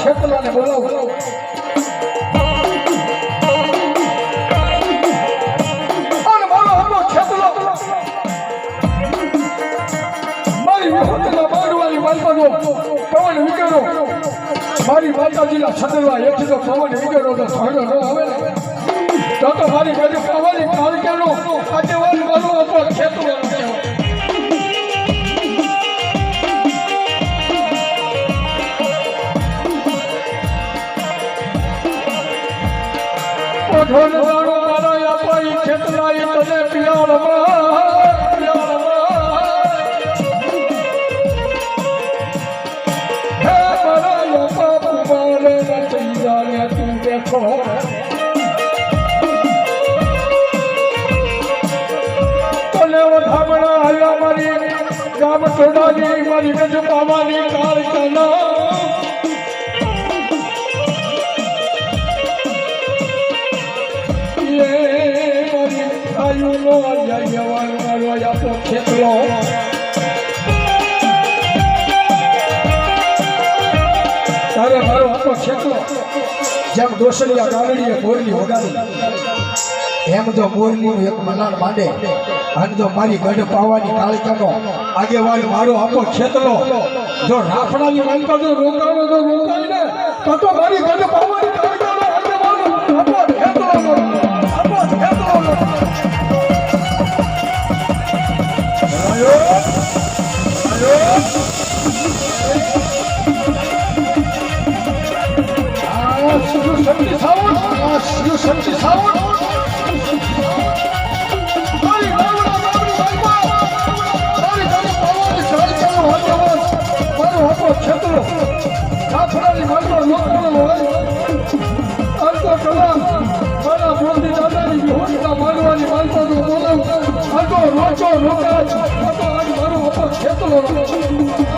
મારે બોલાવો પવન વિકેરો મારી માતાજીના છતરવા હેઠી તો પવન વિકેરો તો થોડો ન આવે. તો તો મારી બાજુ પવન આગેવાન ઓઢોન દાણો મારા અપાઈ ખેતલાઈ તને પિયાળમાં તું દેખો તને વધામણા આવ્યા મારી ગામ ટોડાની મારી ગજ પાવાની કાર કના જયવાન મારો આપણો જેમ ડોસલિયા ગામડીએ મોરલી વગાડી એમ જો એક મલાણ માંડે અને જો મારી ગઢ પાવાની કાળકાનો આગેવાન મારો આપણો ખેતલો જો રાફડાની માલકા જો રોકાણો તો તો મારી આપણો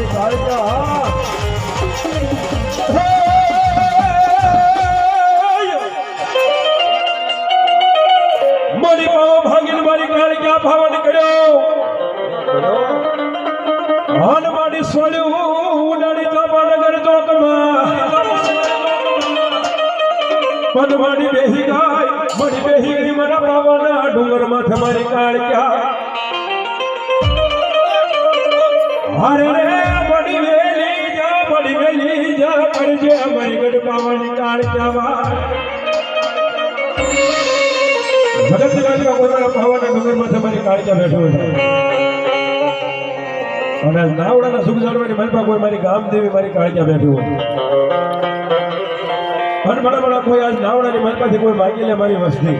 મારી કાળકા મારી પાવ ભાગીને મારી કાળકા ભાવન કર્યો? હન મારી સોળ્યું, ઉડાડી ચાપાનગર ચોકમાં. પદ મારી બેહી ગાય મારી બેહી ગઈ પાવાની કાળ ક્યાવા ભગત રાજા કોઈના પાવાના ડુંગરમાં તમારી કાળજા બેઠો છે અને નાવડાના સુખ જાળવાની મનપા કોઈ મારી ગામ દેવી મારી કાળજા બેઠો હોય. અને ભણા કોઈ આજ નાવડાની મનપાથી કોઈ માગી લે મારી વસ્તી.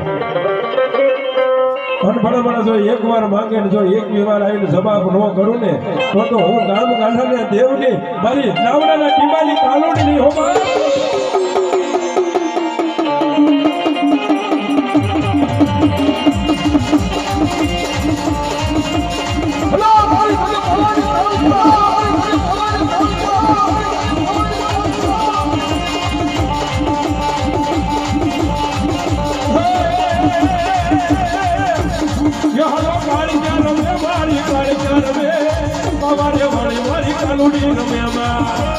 અને ભણા જો એક વાર માંગે ને જો એક વાર આવીને જવાબ ન કરું ને, તો તો હું ગામ ગાંઠાને દેવની મારી નાવડાના ટીમાલી કાલોડી ની હોમાં મારી કાળી કરવે પવારે વાળી મારી કાલુડી રમે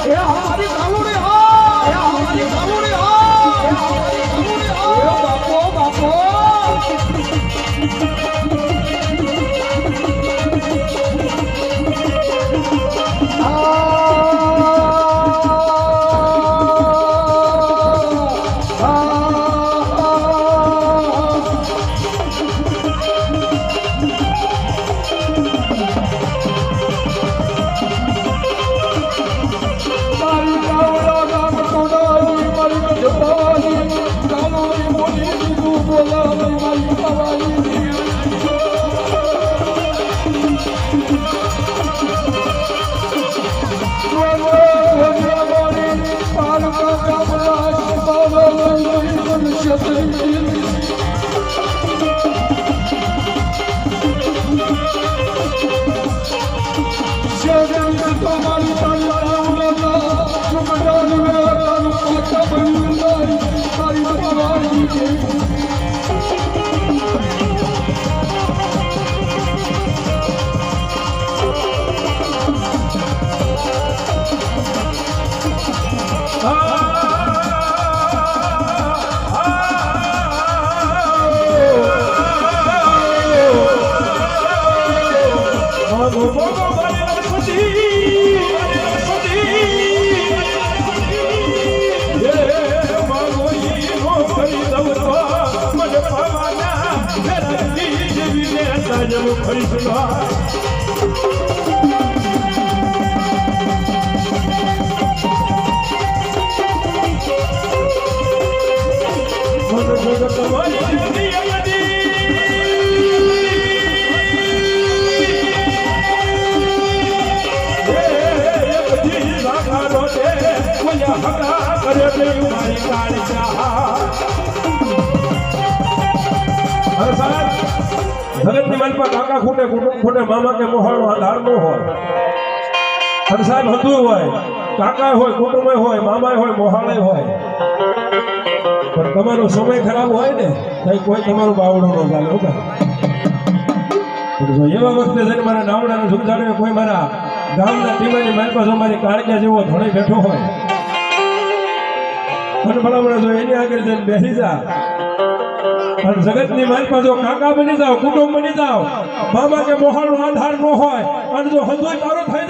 એ હમારી કાલુડી one, one. ફરી મને જગત તમારી દુનિયાની જગતની માલપા કાકા ખૂટે ખૂટે મામા કે મોહાળો આધાર ન હોય. અને સાહેબ હતું હોય. કાકા હોય, કુટુંબ હોય મામા હોય, મોહાળે હોય. પણ તમારો સમય ખરાબ હોય ને, તો કોઈ તમારું બાવડું ન ચાલે ભાઈ. જો એવા વખતે જઈને મારા નાવડાને સમજાડે કોઈ મારા ગામના ટીમાની મારી પાસે મારી કાળજા જેવો ધોળે બેઠો હોય. અને ભલામણ જો એની આગળ જઈને બેસી જા અને જગતની પાસે જો કાકા બની જાઓ, કુટુંબ બની જાઓ મામા કે મોહાળનો આધાર ન હોય અને જો હજુ તારો થઈ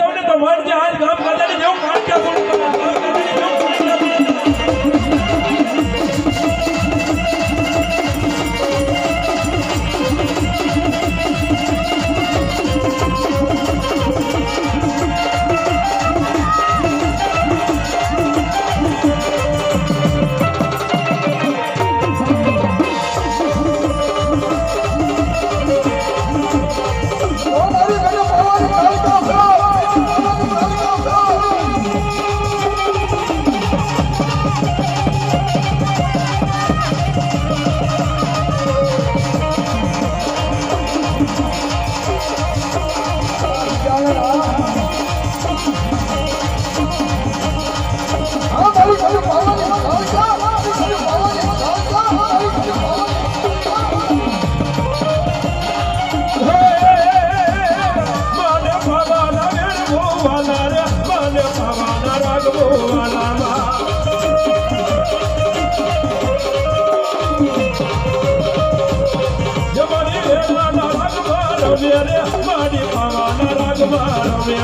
રમે રે મારી ભવાના રાગમાં રમે